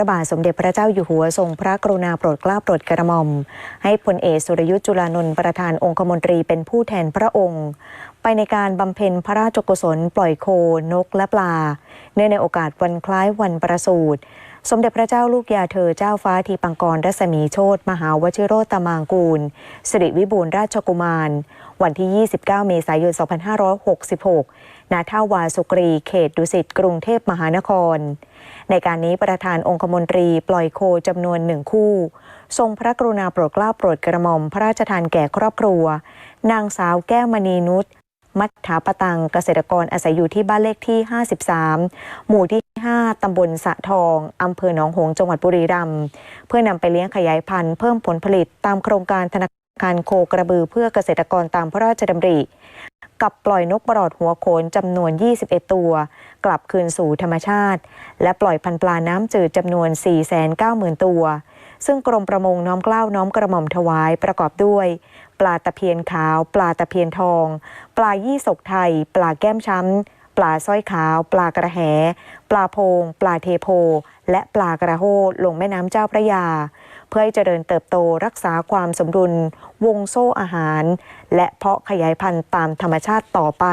ระบาทสมเด็จพระเจ้าอยู่หัวทรงพระกรุณาโปรดเกล้าโปรดกระหม่อม ให้พลเอกสุรยุทธ์จุลานนท์ประธานองคมนตรีเป็นผู้แทนพระองค์ ไปในการบำเพ็ญพระราชกุศลปล่อยโคนกและปลา เนื่องในโอกาสวันคล้ายวันประสูติ สมเด็จพระเจ้าลูกยาเธอเจ้าฟ้าทีปังกรรัศมีโชตมหาวชิโรตมางกูลสิริวิบูลราชกุมาร วันที่ 29 เมษายน 2566 ณ ท่าวาสุกรี เขตดุสิต กรุงเทพมหานคร ในการนี้ประธานองคมนตรีปล่อยโคจำนวนหนึ่งคู่ ทรงพระกรุณาโปรดเกล้าโปรดกระหม่อมพระราชทานแก่ครอบครัว นางสาวแก้วมณีนุช มัทถาปตังเกษตรกรอาศัยอยู่ที่บ้านเลขที่ 53 หมู่ที่ 5 ตำบลสะทอง อำเภอหนองหงส์จังหวัดบุรีรัมย์เพื่อนำไปเลี้ยงขยายพันธุ์เพิ่มผลผลิตตามโครงการธนาคารโคกระบือเพื่อเกษตรกรตามพระราชดำริกับปล่อยนกปลอดหัวโขนจำนวน 21 ตัว กลับคืนสู่ธรรมชาติ และปล่อยพันธุ์ปลาน้ำจืดจำนวน 490,000 ตัว ซึ่งกรมประมงน้อมเกล้าวน้อมกระหม่อมถวายประกอบด้วย ปลาตะเพียนขาว ปลาตะเพียนทอง ปลายี่สกไทย ปลาแก้มช้ำ ปลาสร้อยขาว ปลากระแห ปลาโพง ปลาเทโพ และปลากระโหลงแม่น้ำเจ้าพระยา เพื่อให้เจริญเติบโตรักษาความสมดุล วงโซ่อาหาร และเพาะขยายพันธุ์ตามธรรมชาติต่อไป